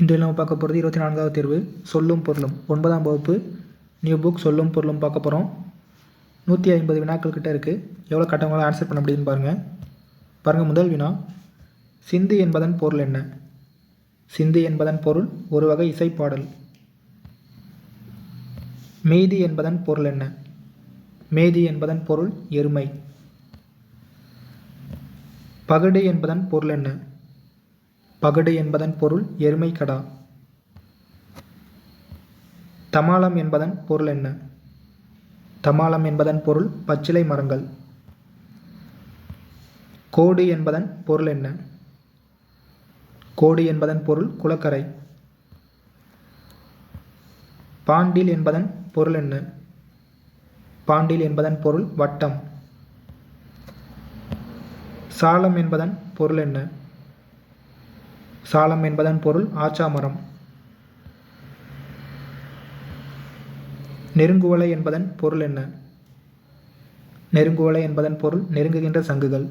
இன்றைய நம்ம பார்க்க போகிறது இருபத்தி நான்காவது தேர்வு சொல்லும் பொருளும். ஒன்பதாம் வகுப்பு நியூ புக் சொல்லும் பொருளும் பார்க்க போகிறோம் நூற்றி ஐம்பது வினாக்கள் கிட்டே இருக்குது எவ்வளோ கட்டவங்களாம் ஆன்சர் பண்ண முடியுதுன்னு பாருங்கள் பாருங்கள் முதல் வினா. சிந்து என்பதன் பொருள் என்ன? சிந்து என்பதன் பொருள் ஒரு வகை இசைப்பாடல். மேதி என்பதன் பொருள் என்ன? மேதி என்பதன் பொருள் எருமை. பகடு என்பதன் பொருள் என்ன? பகடு என்பதன் பொருள் எருமை கடா. தமாலம் என்பதன் பொருள் என்ன? தமாலம் என்பதன் பொருள் பச்சிலை மரங்கள். கோடு என்பதன் பொருள் என்ன? கோடு என்பதன் பொருள் குளக்கரை. பாண்டில் என்பதன் பொருள் என்ன? பாண்டில் என்பதன் பொருள் வட்டம். சாலம் என்பதன் பொருள் என்ன? சாலம் என்பதன் பொருள் ஆச்சாமரம் நெருங்குவலை என்பதன் பொருள் என்ன? நெருங்குவலை என்பதன் பொருள் நெருங்குகின்ற சங்குகள்.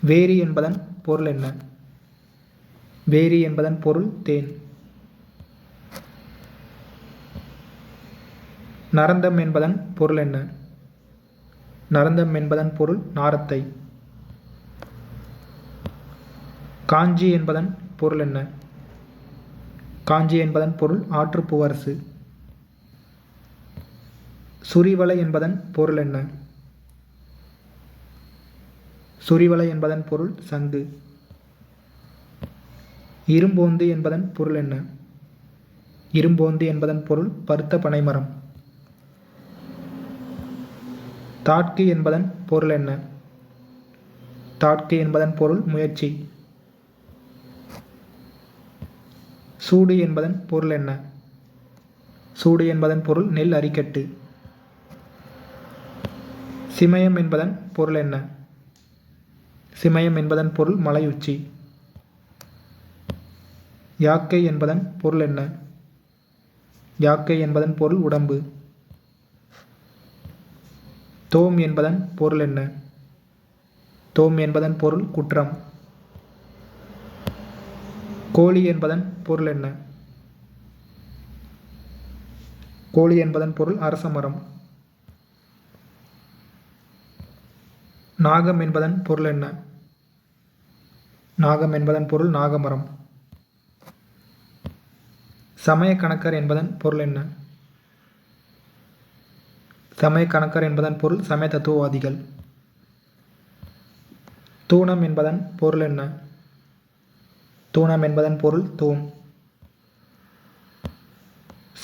வேரி என்பதன் பொருள் என்ன? வேரி என்பதன் பொருள் தேன். நரந்தம் என்பதன் பொருள் என்ன? நரந்தம் என்பதன் பொருள் நாரத்தை. காஞ்சி என்பதன் பொருள் என்ன? காஞ்சி என்பதன் பொருள் ஆற்றுப்புவரசு சுரிவலை என்பதன் பொருள் என்ன? சுரிவலை என்பதன் பொருள் சங்கு. இரும்போந்து என்பதன் பொருள் என்ன? இரும்போந்து என்பதன் பொருள் பருத்த பனைமரம். தாட்கு என்பதன் பொருள் என்ன? தாட்கு என்பதன் பொருள் முயற்சி. சூடு என்பதன் பொருள் என்ன? சூடு என்பதன் பொருள் நெல் அரிக்கட்டு. சிமயம் என்பதன் பொருள் என்ன? சிமயம் என்பதன் பொருள் மலையுச்சி. யாக்கை என்பதன் பொருள் என்ன? யாக்கை என்பதன் பொருள் உடம்பு. தோம் என்பதன் பொருள் என்ன? தோம் என்பதன் பொருள் குற்றம். கோழி என்பதன் பொருள் என்ன? கோழி என்பதன் பொருள் அரச மரம். நாகம் என்பதன் பொருள் என்ன? நாகம் என்பதன் பொருள் நாகமரம். சமய கணக்கர் என்பதன் பொருள் என்ன? சமய கணக்கர் என்பதன் பொருள் சமய தத்துவவாதிகள். தூணம் என்பதன் பொருள் என்ன? தூணம் என்பதன் பொருள் தூண்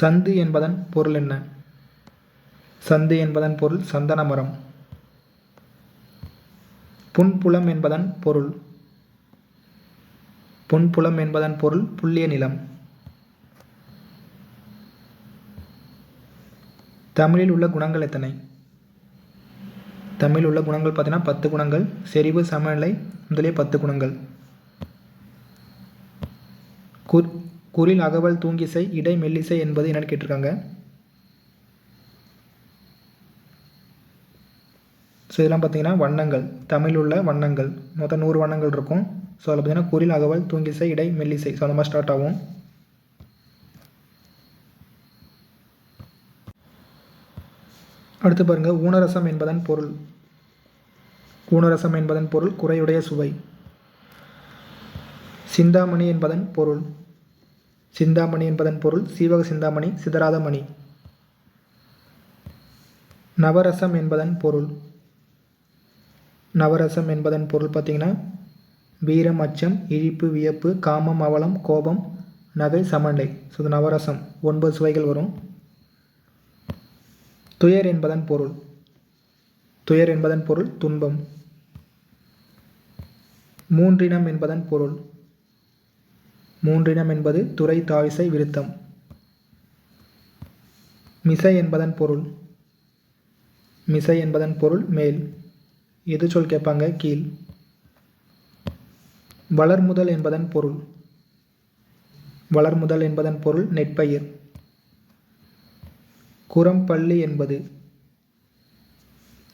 சந்து என்பதன் பொருள் என்ன? சந்து என்பதன் பொருள் சந்தன மரம் புன்புலம் என்பதன் பொருள். புன்புலம் என்பதன் பொருள் புல்லிய நிலம். தமிழில் உள்ள குணங்கள் எத்தனை? தமிழில் உள்ள குணங்கள் பார்த்தீங்கன்னா பத்து குணங்கள் செறிவு சமநிலை முதலிய பத்து குணங்கள். குர் குரில் அகவல் தூங்கிசை இடை மெல்லிசை என்பது என்னன்னு கேட்டிருக்காங்க. ஸோ இதெல்லாம் பார்த்தீங்கன்னா வண்ணங்கள். தமிழில் உள்ள வண்ணங்கள். மொத்தம் நூறு வண்ணங்கள் இருக்கும். ஸோ அதில் பார்த்தீங்கன்னா குரில் அகவல் தூங்கிசை இடை மெல்லிசை. ஸோ அந்த மாதிரி ஸ்டார்ட் ஆகும். அடுத்து பாருங்கள் ஊனரசம் என்பதன் பொருள். ஊனரசம் என்பதன் பொருள் குறையுடைய சுவை. சிந்தாமணி என்பதன் பொருள். சிந்தாமணி என்பதன் பொருள் சீவக சிந்தாமணி சிதறாத மணி. நவரசம் என்பதன் பொருள். நவரசம் என்பதன் பொருள் பார்த்திங்கன்னா வீரம் அச்சம் இழிப்பு வியப்பு காமம் அவலம் கோபம் நகை சமண்டை ஸோ இது நவரசம். ஒன்பது சுவைகள் வரும். துயர் என்பதன் பொருள். துயர் என்பதன் பொருள் துன்பம். மூன்றினம் என்பதன் பொருள். மூன்றினம் என்பது துறை தாவிசை விருத்தம். மிசை என்பதன் பொருள். மிசை என்பதன் பொருள் மேல். எது சொல் கேட்பாங்க? கீழ். வளர்முதல் என்பதன் பொருள். வளர்முதல் என்பதன் பொருள் நெற்பயிர். குரம்பள்ளி என்பது.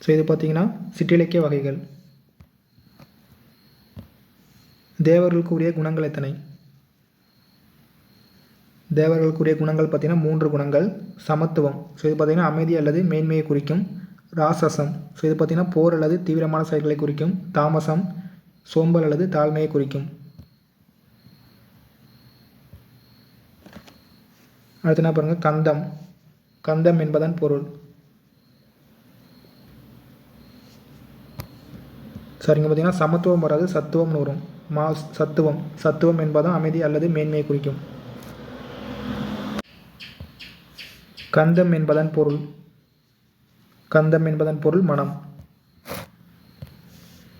ஸோ இது பார்த்தீங்கன்னா சிற்றிலக்கிய வகைகள். தேவர்களுக்குரிய குணங்கள் எத்தனை? தேவர்களுக்குரிய குணங்கள் பார்த்தீங்கன்னா மூன்று குணங்கள். சமத்துவம். ஸோ இது பார்த்தீங்கன்னா அமைதி அல்லது மேன்மையை குறிக்கும். ராசசம் ஸோ இது பார்த்தீங்கன்னா போர் அல்லது தீவிரமான செயல்களை குறிக்கும். தாமசம். சோம்பல் அல்லது தாழ்மையை குறிக்கும். அடுத்து என்ன பாருங்கள் கந்தம். கந்தம் என்பதன் பொருள். சரிங்க பார்த்தீங்கன்னா சமத்துவம் வராது சத்துவம்னு வரும். மா சத்துவம். சத்துவம் என்பதும் அமைதி அல்லது மேன்மையை குறிக்கும். கந்தம் என்பதன் பொருள். கந்தம் என்பதன் பொருள் மனம்.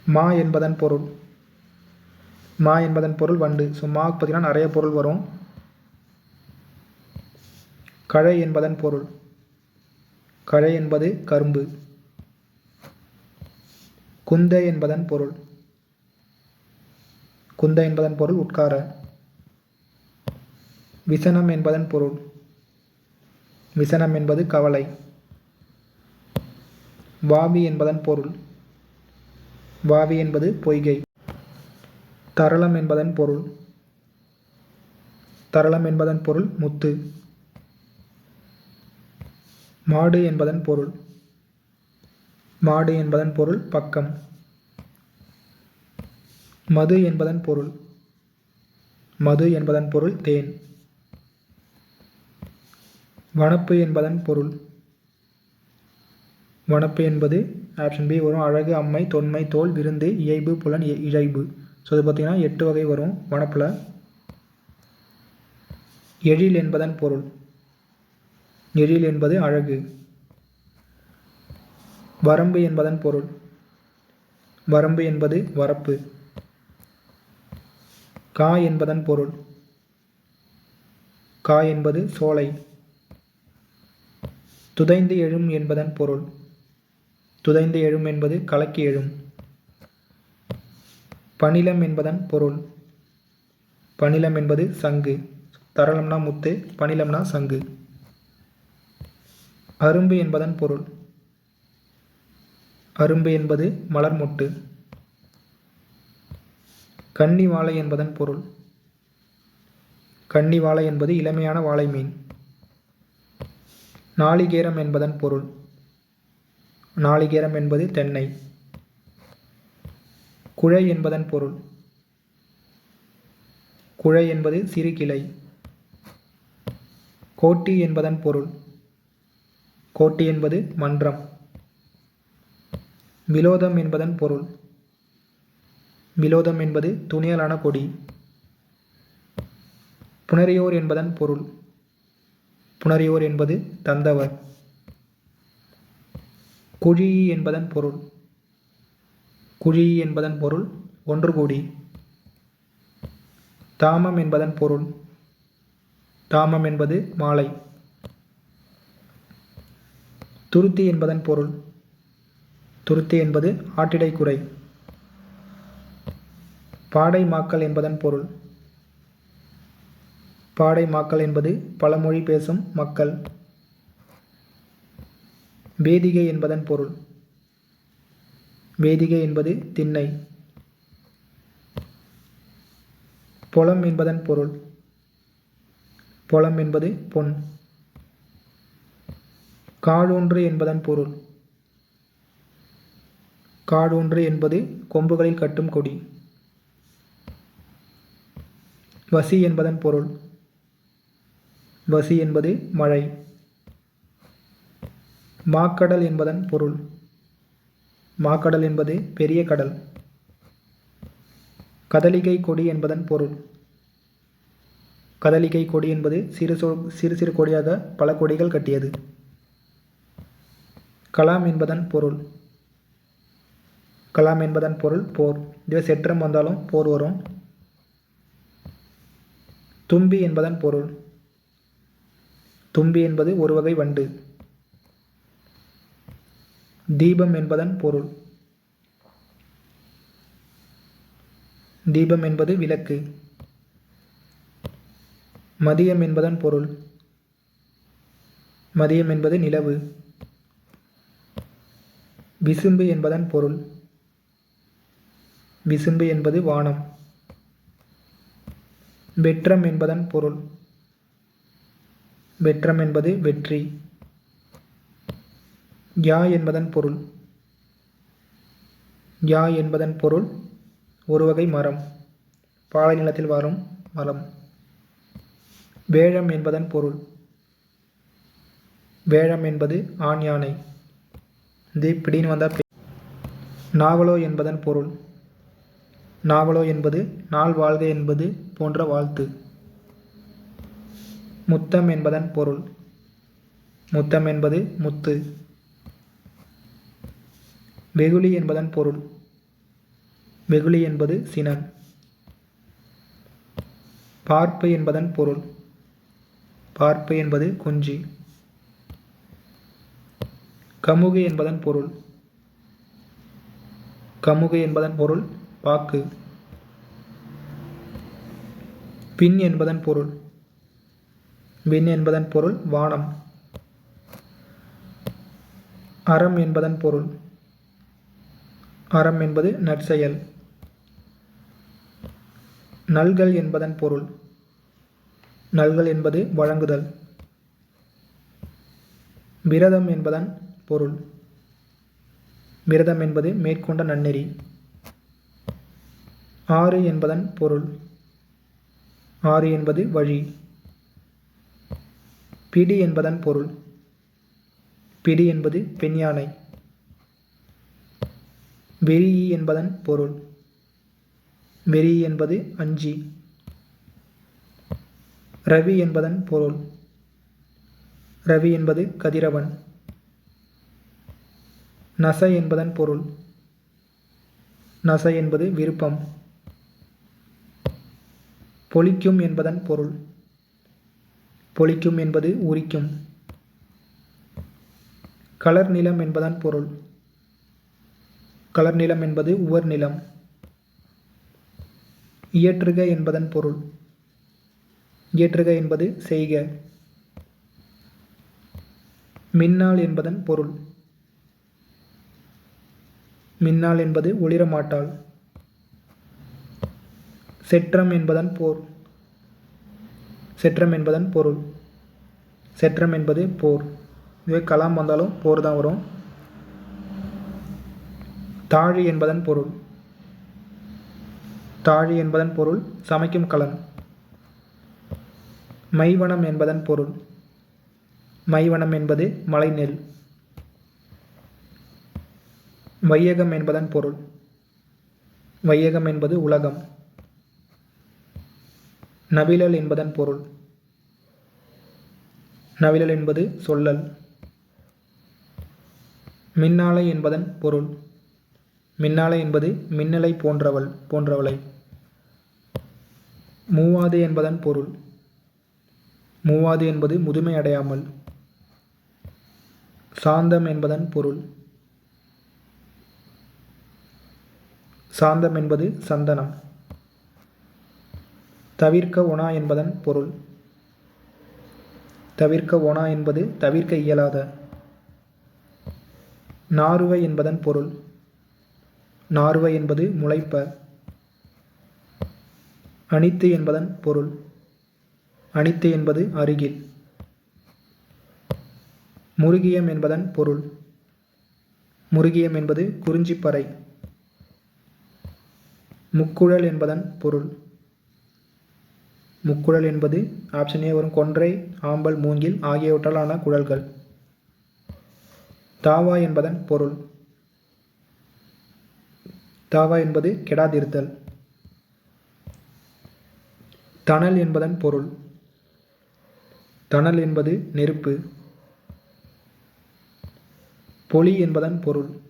மா என்பதன் பொருள். மா என்பதன் பொருள் வண்டு. ஸோ மா பார்த்தீங்கன்னா நிறைய பொருள் வரும். கழை என்பதன் பொருள். கழை என்பது கரும்பு. குந்தை என்பதன் பொருள். குந்தை என்பதன் பொருள் உட்கார. விசனம் என்பதன் பொருள். விசனம் என்பது கவலை. வாவி என்பதன் பொருள். வாவி என்பது பொய்கை. தரளம் என்பதன் பொருள். தரளம் என்பதன் பொருள் முத்து. மாடு என்பதன் பொருள். மாடு என்பதன் பொருள் பக்கம். மது என்பதன் பொருள். மது என்பதன் பொருள் தேன். வனப்பு என்பதன் பொருள். வனப்பு என்பது ஆப்ஷன் பி வரும் அழகு அம்மை தொன்மை தோல் விருந்து இயைபு புலன் இ- இழைபு. ஸோ இது பார்த்தீங்கன்னா எட்டு வகை வரும் வனப்பில். எழில் என்பதன் பொருள். எழில் என்பது அழகு. வரம்பு என்பதன் பொருள். வரம்பு என்பது வரப்பு. கா என்பதன் பொருள். கா என்பது சோலை. துதைந்து எழும் என்பதன் பொருள். துதைந்து எழும் என்பது கலக்கி எழும். பணிலம் என்பதன் பொருள். பணிலம் என்பது சங்கு. தரளம்னா முத்து பணிலம்னா சங்கு. அரும்பு என்பதன் பொருள். அரும்பு என்பது மலர் மொட்டு. கன்னி வாழை என்பதன் பொருள். கன்னி வாழை என்பது இளமையான வாழை மீன் நாளிகேரம் என்பதன் பொருள். நாளிகேரம் என்பது தென்னை. குழை என்பதன் பொருள். குழை என்பது சிறு கிளை. கோட்டி என்பதன் பொருள். கோட்டி என்பது மன்றம். விலோதம் என்பதன் பொருள். விலோதம் என்பது துணியலான கொடி. புனரியோர் என்பதன் பொருள். புனரியோர் என்பது தந்தவர். குழி என்பதன் பொருள். குழி என்பதன் பொருள் ஒன்று கூடி. தாமம் என்பதன் பொருள். தாமம் என்பது மாலை. துருத்தி என்பதன் பொருள். துருத்தி என்பது ஆட்டிடை குறை பாடை மாக்கல் என்பதன் பொருள். பாடை மாக்கள் என்பது பலமொழி பேசும் மக்கள். வேதிகை என்பதன் பொருள். வேதிகை என்பது திண்ணை. பொலம் என்பதன் பொருள். பொலம் என்பது பொன். காடூன்று என்பதன் பொருள். காடூன்று என்பது கொம்புகளில் கட்டும் கொடி. வசி என்பதன் பொருள். வசி என்பது மழை. மாக்கடல் என்பதன் பொருள். மாக்கடல் என்பது பெரிய கடல். கதலிகை கொடி என்பதன் பொருள். கதலிகை கொடி என்பது சிறு சொ சிறு சிறு கொடியாக பல கொடிகள் கட்டியது. கலாம் என்பதன் பொருள். கலாம் என்பதன் பொருள் போர். இதுவே செற்றம் வந்தாலும் போர் வரும். தும்பி என்பதன் பொருள். தும்பி என்பது ஒரு வகை வண்டு. தீபம் என்பதன் பொருள். தீபம் என்பது விளக்கு. மதியம் என்பதன் பொருள். மதியம் என்பது நிலவு. விசும்பு என்பதன் பொருள். விசும்பு என்பது வானம். வெற்றம் என்பதன் பொருள். வெற்றம் என்பது வெற்றி. யா என்பதன் பொருள். யா என்பதன் பொருள் ஒரு வகை மரம். பாலை நிலத்தில் வரும் மரம் வேழம் என்பதன் பொருள். வேழம் என்பது ஆண் யானை. இது பிடின்னு வந்தால் நாவலோ என்பதன் பொருள். நாவலோ என்பது நாள் வாழ்க என்பது போன்ற வாழ்த்து. முத்தம் என்பதன் பொருள். முத்தம் என்பது முத்து. வெகுளி என்பதன் பொருள். வெகுளி என்பது சினம் பார்ப்பு என்பதன் பொருள். பார்ப்பு என்பது குஞ்சு. கமுகு என்பதன் பொருள். கமுகு என்பதன் பொருள் பாக்கு. பின் என்பதன் பொருள். விண் என்பதன் பொருள் வானம். அறம் என்பதன் பொருள். அறம் என்பது நற்செயல். நல்கள் என்பதன் பொருள். நல்கள் என்பது வழங்குதல். விரதம் என்பதன் பொருள். விரதம் என்பது மேற்கொண்ட நன்னெறி. ஆறு என்பதன் பொருள். ஆறு என்பது வழி. பிடி என்பதன் பொருள். பிடி என்பது பெண் யானை வெறி என்பதன் பொருள். வெறி என்பது அஞ்சி. ரவி என்பதன் பொருள். ரவி என்பது கதிரவன். நச என்பதன் பொருள். நச என்பது விருப்பம். பொலிக்கும் என்பதன் பொருள். பொழிக்கும் என்பது உரிக்கும். கலர் நிலம் என்பதன் பொருள். கலர் நிலம் என்பது உவர் நிலம். இயற்றுக என்பதன் பொருள். இயற்றுக என்பது செய்க. மின்னால் என்பதன் பொருள். மின்னால் என்பது ஒளிரமாட்டாள் செற்றம் என்பதன் போர். செற்றம் என்பதன் பொருள். செற்றம் என்பது போர். இதுவே கலாம் வந்தாலும் போர் தான் வரும். தாழி என்பதன் பொருள். தாழி என்பதன் பொருள் சமைக்கும் கலன். மைவனம் என்பதன் பொருள். மைவனம் என்பது மலைநெல். வையகம் என்பதன் பொருள். வையகம் என்பது உலகம். நவிழல் என்பதன் பொருள். நவிழல் என்பது சொல்லல். மின்னாலை என்பதன் பொருள். மின்னாலை என்பது மின்னலை போன்றவள் போன்றவளை. மூவாது என்பதன் பொருள். மூவாது என்பது முதுமை அடையாமல். சாந்தம் என்பதன் பொருள். சாந்தம் என்பது சந்தனம். தவிர்க்க உணா என்பதன் பொருள். தவிர்க்க ஓனா என்பது தவிர்க்க இயலாத. நாறுவை என்பதன் பொருள். நார்வை என்பது முளைப்ப. அனித்து என்பதன் பொருள். அனித்து என்பது அருகில். முருகியம் என்பதன் பொருள். முருகியம் என்பது குறிஞ்சிப்பறை. முக்குழல் என்பதன் பொருள். முக்குழல் என்பது ஆப்ஷன் ஏ வரும் கொன்றை ஆம்பல் மூங்கில் ஆகியவற்றாலான குழல்கள். தாவா என்பதன் பொருள். தாவா என்பது கெடாதிருத்தல். தணல் என்பதன் பொருள். தணல் என்பது நெருப்பு. பொலி என்பதன் பொருள்.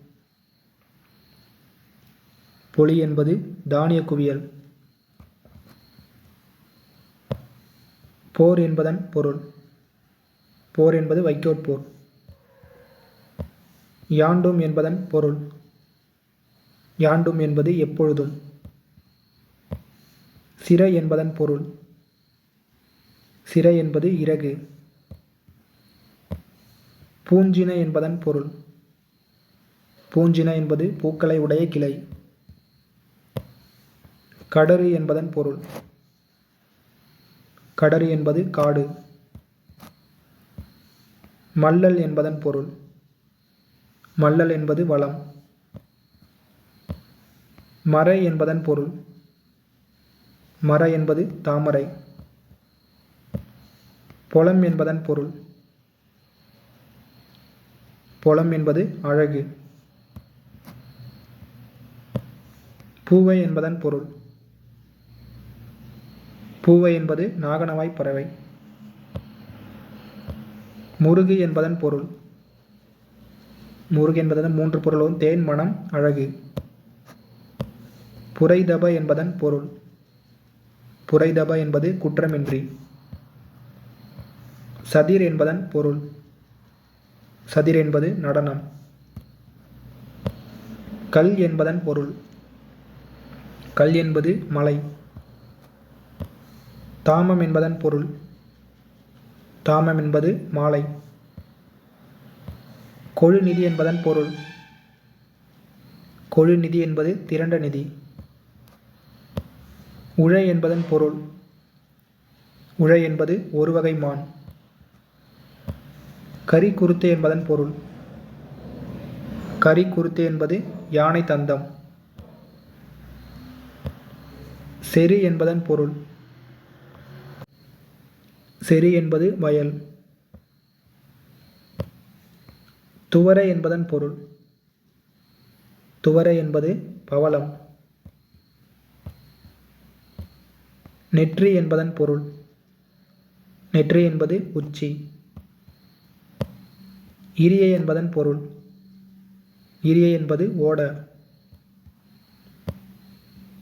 பொலி என்பது தானிய குவியல். போர் என்பதன் பொருள். போர் என்பது வைக்கோற்போர் யாண்டும் என்பதன் பொருள். யாண்டும் என்பது எப்பொழுதும். சிறை என்பதன் பொருள். சிறை என்பது இறகு. பூஞ்சின என்பதன் பொருள். பூஞ்சின என்பது பூக்களை உடைய கிளை. கடறு என்பதன் பொருள். கடறு என்பது காடு. மல்லல் என்பதன் பொருள். மல்லல் என்பது வளம். மறை என்பதன் பொருள். மர என்பது தாமரை. பொலம் என்பதன் பொருள். பொலம் என்பது அழகு. பூவை என்பதன் பொருள். பூவை என்பது நாகனவாய் பறவை. முருகு என்பதன் பொருள். முருகு என்பதன் மூன்று பொருளும் தேன் மனம் அழகு. புரைதப என்பதன் பொருள். புரைதப என்பது குற்றமின்றி. சதிர் என்பதன் பொருள். சதிர் என்பது நடனம். கல் என்பதன் பொருள். கல் என்பது மலை. தாமம் என்பதன் பொருள். தாமம் என்பது மாலை. கொழு நிதி என்பதன் பொருள். கொழு நிதி என்பது திரண்ட நிதி. உழை என்பதன் பொருள். உழை என்பது ஒரு வகை மான். கரி குருத்து என்பதன் பொருள். கரி குருத்து என்பது யானை தந்தம். செறி என்பதன் பொருள். செறி என்பது வயல். துவரை என்பதன் பொருள். துவரை என்பது பவளம். நெற்றி என்பதன் பொருள். நெற்றி என்பது உச்சி. இரிய என்பதன் பொருள். இரிய என்பது ஓட.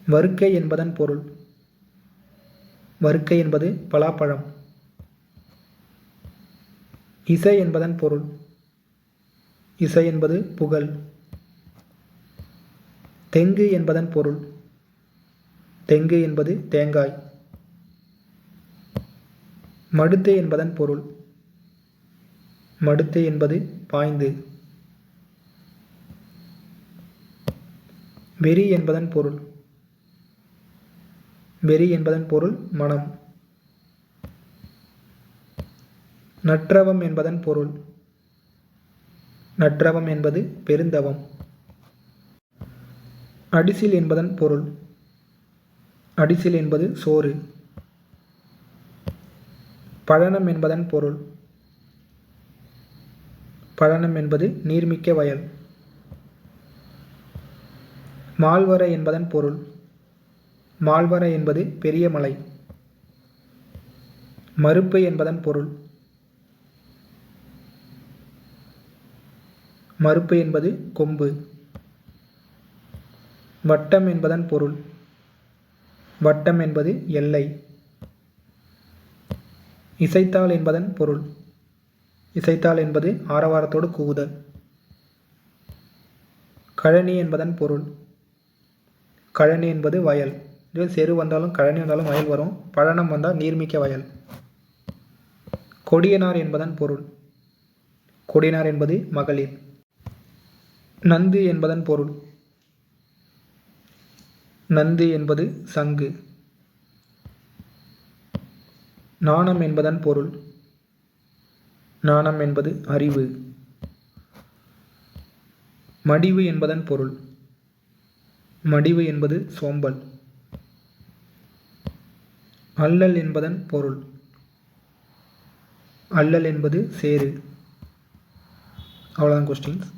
வறுக்கை என்பதன் பொருள். வறுக்கை என்பது பலாப்பழம். இசை என்பதன் பொருள். இசை என்பது புகழ். தெங்கு என்பதன் பொருள். தெங்கு என்பது தேங்காய். மடுத்து என்பதன் பொருள். மடுத்து என்பது பாய்ந்து. வெறி என்பதன் பொருள். வெறி என்பதன் பொருள் மனம். நற்றவம் என்பதன் பொருள். நற்றவம் என்பது பெருந்தவம். அடிசில் என்பதன் பொருள். அடிசில் என்பது சோறு. பழனம் என்பதன் பொருள். பழனம் என்பது நீர்மிக்க வயல். மால்வரை என்பதன் பொருள். மால்வரை என்பது பெரிய மலை. மறுப்பு என்பதன் பொருள். மறுப்பு என்பது கொம்பு. வட்டம் என்பதன் பொருள். வட்டம் என்பது எல்லை. இசைத்தாள் என்பதன் பொருள். இசைத்தாள் என்பது ஆரவாரத்தோடு கூவுதல். கழனி என்பதன் பொருள். கழனி என்பது வயல். இதுவே செரு வந்தாலும் கழனி வந்தாலும் வயல் வரும். பழனம் வந்தால் நீர்மிக்க வயல். கொடியனார் என்பதன் பொருள். கொடியனார் என்பது மகளிர். நந்து என்பதன் பொருள். நந்து என்பது சங்கு. நாணம் என்பதன் பொருள். நாணம் என்பது அறிவு. மடிவு என்பதன் பொருள். மடிவு என்பது சோம்பல். அல்லல் என்பதன் பொருள். அல்லல் என்பது சேரு அவ்வளோதான் கொஸ்டின்ஸ்